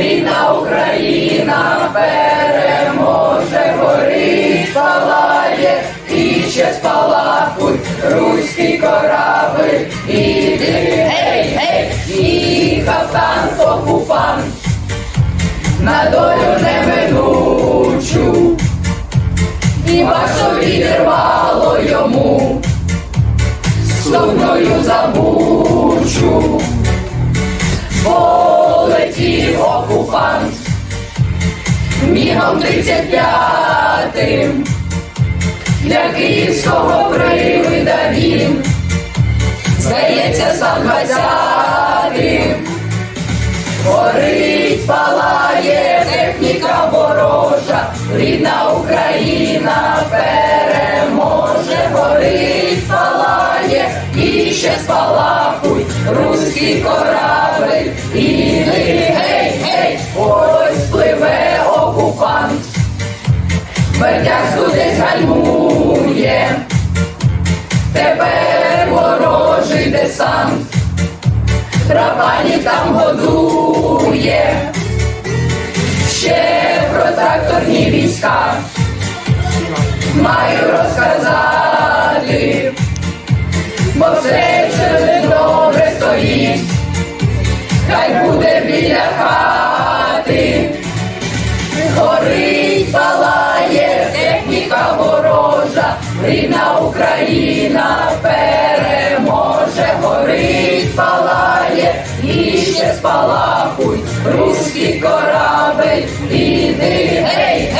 рідна Україна переможе, горить, палає, і ще спалахуй, руський корабель, іди, гей, гей, їхав танк окупант, на долю неминучу, і башто відірвало йому, стогною забучу, полетів окупант, мігом 35-тим, для київського привида він, здається, сам двадцятим. Горить, палає техніка ворожа, рідна Україна переможе, горить, палає, і ще спалахуй, руський корабель, Бердянську десь гальмує, тепер ворожий десант. Рабанів там годує, ще про тракторні війська. Маю розказати, бо все через добре стоїть, хай буде біля хати, горить, палає, техніка ворожа, рідна Україна переможе, горить, палає, і ще спалахуй, руський корабель, іди, гей,